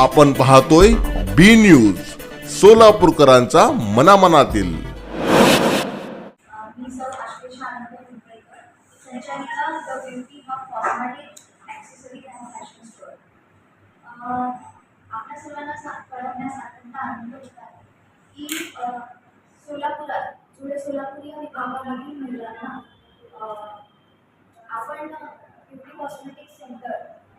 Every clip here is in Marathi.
आपण पाहतोय बी न्यूज सोलापूरकरांचा मनामनातील. सोलापुरात जुळे महिलांना आपण ब्युटी कॉस्मेटिक सेंटर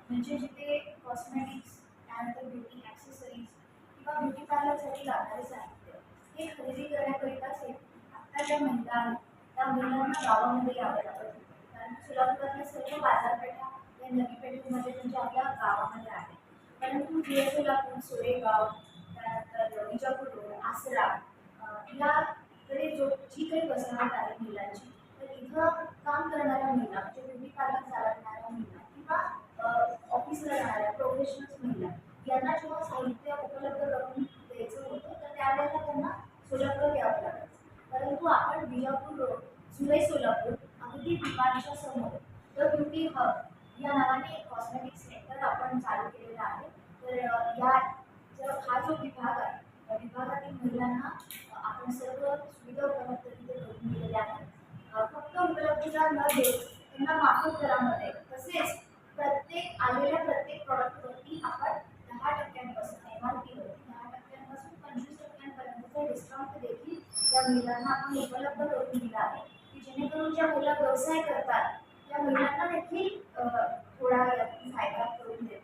म्हणजे जिथे कॉस्मेटिक्स त्यानंतर ब्युटी ॲक्सेसरीज किंवा ब्युटी पार्लरसाठी लागणारे साहित्य हे खरेदी करण्याकरिताच एक आत्ता ज्या महिला आहेत त्या महिलांना गावामध्ये यावं लागतं. कारण सोलापुरातल्या सर्व बाजारपेठा या नवी पेठेमध्ये म्हणजे आपल्या गावामध्ये आहेत. परंतु जुळे सोलापूर सोरेगाव त्यानंतर विजापूर रोड आसरा या याकडे जो जी काही वसाहत आहे महिलांची तर इथं काम करणाऱ्या महिला म्हणजे ब्युटी पार्लर चालवणाऱ्या महिला किंवा ऑफिसला जाणाऱ्या प्रोफेशनल्स महिला यांना जेव्हा साहित्य उपलब्ध करून द्यायचं होतं तर त्यावेळेला त्यांना सोलापूर यावं लागायचं. परंतु आपण विजापूर रोड जुलै सोलापूर अगदी दुकानच्या समोर द ब्युटी हब या नावाने एक कॉस्मेटिक सेंटर आपण चालू केलेलं आहे. तर या जर हा जो विभाग आहे विभागातील महिलांना आपण सर्व सुविधा उपलब्ध तिथे करून दिलेल्या आहेत. फक्त उपलब्धता न देऊ त्यांना माफक दरामध्ये तसेच प्रत्येक आलेल्या या महिलांना आपण उपलब्ध करून दिला आहे. की जेणेकरून ज्या मुलं व्यवसाय करतात त्या महिलांना देखील थोडा फायदा करून देतात